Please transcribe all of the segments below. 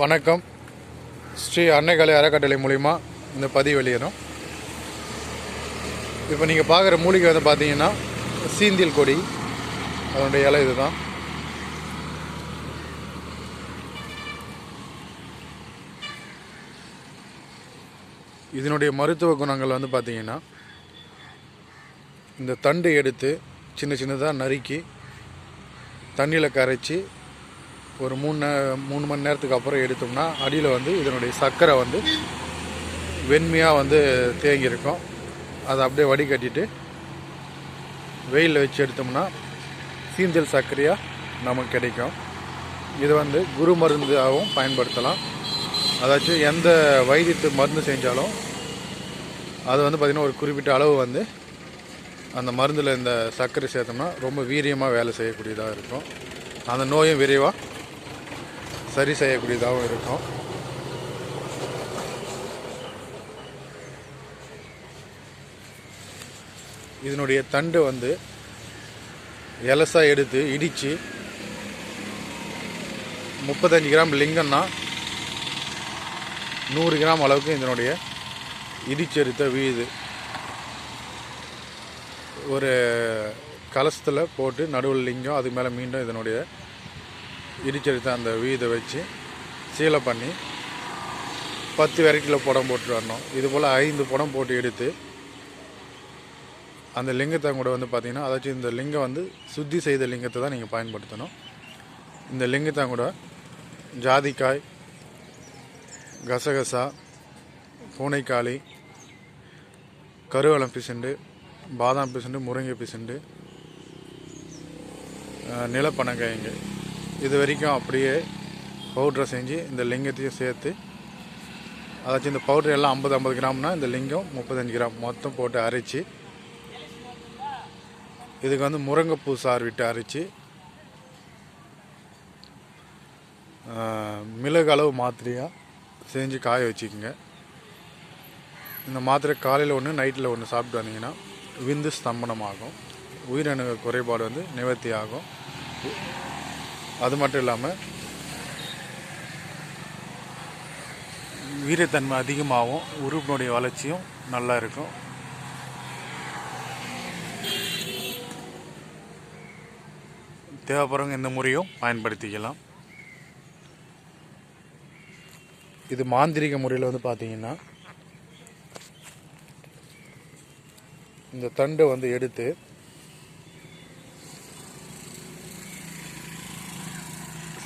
வணக்கம். ஸ்ரீ அன்னைக்கலை அறக்கட்டளை மூலிமா இந்த பதிவு வெளியிடும் இப்போ நீங்கள் பார்க்குற மூலிகை வந்து பார்த்தீங்கன்னா சீந்தில் கொடி அதனுடைய இலை இதுதான். இதனுடைய மருத்துவ குணங்கள் வந்து பார்த்தீங்கன்னா இந்த தண்டு எடுத்து சின்ன சின்னதாக நறுக்கி தண்ணியில் கரைச்சி ஒரு மூணு மூணு மணி நேரத்துக்கு அப்புறம் எடுத்தோம்னா அடியில் வந்து இதனுடைய சர்க்கரை வந்து வெண்மையாக வந்து தேங்கியிருக்கும். அதை அப்படியே வடிகட்டிட்டு வெயிலில் வச்சு எடுத்தோம்னா சீந்தல் சர்க்கரையாக நமக்கு கிடைக்கும். இது வந்து குரு மருந்தாகவும் பயன்படுத்தலாம். அதாச்சும் எந்த வைத்தியத்து மருந்து செஞ்சாலும் அது வந்து பார்த்திங்கன்னா ஒரு குறிப்பிட்ட அளவு வந்து அந்த மருந்தில் இந்த சர்க்கரை சேர்த்தோம்னா ரொம்ப வீரியமாக வேலை செய்யக்கூடியதாக இருக்கும். அந்த நோயும் விரைவாக சரி செய்யக்கூடியதாகவும் இருக்கும். இதனுடைய தண்டு வந்து எலசா எடுத்து இடித்து முப்பத்தஞ்சு கிராம் லிங்கம்னா நூறு கிராம் அளவுக்கு இதனுடைய இடிச்செருத்த வீது. ஒரு கலசத்தில் போட்டு நடுவில் லிங்கம் அதுக்கு மேலே மீண்டும் இதனுடைய இடிச்செடுத்த அந்த வீதை வச்சு சீலை பண்ணி பத்து வெரைட்டியில் புடம் போட்டு வரணும். இது போல் ஐந்து புடம் போட்டு எடுத்து அந்த லிங்கத்தை கூட வந்து பார்த்திங்கன்னா அதாச்சும் இந்த லிங்கம் வந்து சுத்தி செய்த லிங்கத்தை தான் நீங்கள் பயன்படுத்தணும். இந்த லிங்கத்தை கூட ஜாதிக்காய் கசகசா பூனைக்காளி கருவளம் பிசுண்டு பாதாம் பிசுண்டு முருங்கை பிசுண்டு அஹ், நிலப்பனங்காய்ங்க. இது வரைக்கும் அப்படியே பவுட்ரை செஞ்சு இந்த லிங்கத்தையும் சேர்த்து அதாச்சும் இந்த பவுடர் எல்லாம் ஐம்பது ஐம்பது கிராம்னா இந்த லிங்கம் முப்பத்தஞ்சு கிராம் மொத்தம் போட்டு அரைச்சி இதுக்கு வந்து முருங்கைப்பூ சாறு விட்டு அரைச்சி மிளகு அளவு மாத்திரையாக செஞ்சு காய வச்சுக்கோங்க. இந்த மாத்திரை காலையில் ஒன்று நைட்டில் ஒன்று சாப்பிட்டு வந்தீங்கன்னா விந்து ஸ்தம்பனமாகும். உயிரணு குறைபாடு வந்து நிவர்த்தி ஆகும். அது மட்டும் இல்லாமல் வீரத்தன்மை அதிகமாகும் உறுப்பினுடைய வளர்ச்சியும் நல்லா இருக்கும். தேவைப்படுறவங்க இந்த முறையும் பயன்படுத்திக்கலாம். இது மாந்திரிக முறையில் வந்து பார்த்தீங்கன்னா இந்த தண்டை வந்து எடுத்து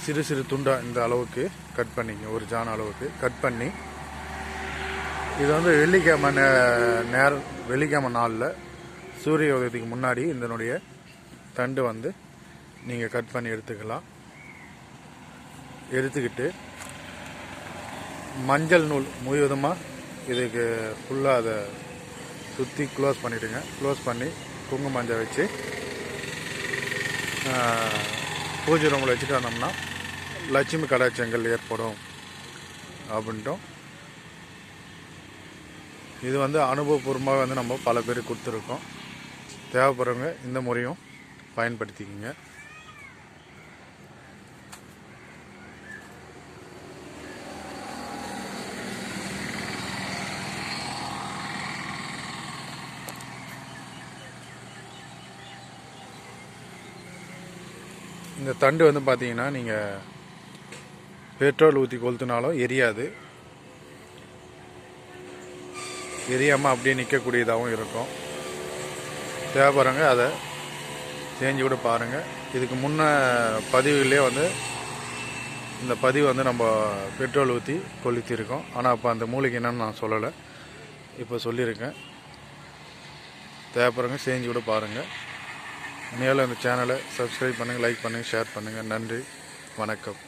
சிறு சிறு துண்டாக இந்த அளவுக்கு கட் பண்ணிங்க ஒரு ஜான் அளவுக்கு கட் பண்ணி. இது வந்து வெள்ளிக்கிழமை நே- நேரம் வெள்ளிக்கிழமை நாளில் சூரிய உதயத்துக்கு முன்னாடி இதனுடைய தண்டு வந்து நீங்கள் கட் பண்ணி எடுத்துக்கலாம். எடுத்துக்கிட்டு மஞ்சள் நூல் முழுவதுமாக இதுக்கு ஃபுல்லாக அதை சுற்றி க்ளோஸ் பண்ணிவிடுங்க க்ளோஸ் பண்ணி குங்கும மஞ்சள் வச்சு பூஜை ரூமில் வச்சுட்டு வந்தோம்னா லட்சுமி கடாட்சங்கள் ஏற்படும் அப்படின்ட்டும். இது வந்து அனுபவபூர்வமாக வந்து நம்ம பல பேர் கொடுத்துருக்கோம். தேவைப்படுறவங்க இந்த முறையும் பயன்படுத்திக்கிங்க. இந்த தண்டு வந்து பார்த்தீங்கன்னா நீங்கள் பெட்ரோல் ஊற்றி கொளுத்துனாலும் எரியாது. எரியாமல் அப்படியே நிற்கக்கூடியதாகவும் இருக்கும். தேவைப்படுறவங்க அதை செஞ்சு கூட பாருங்கள் இதுக்கு முன்ன பதிவுகளே வந்து இந்த பதிவு வந்து நம்ம பெட்ரோல் ஊற்றி கொளுத்திருக்கோம். ஆனால் அப்போ அந்த மூலிகை என்னன்னு நான் சொல்லலை. இப்போ சொல்லியிருக்கேன். தேவைப்படுறவங்க செஞ்சு கூட பாருங்கள் மேலும் இந்த சேனலை சப்ஸ்கிரைப் பண்ணுங்கள் லைக் பண்ணுங்கள் ஷேர் பண்ணுங்கள் நன்றி வணக்கம்.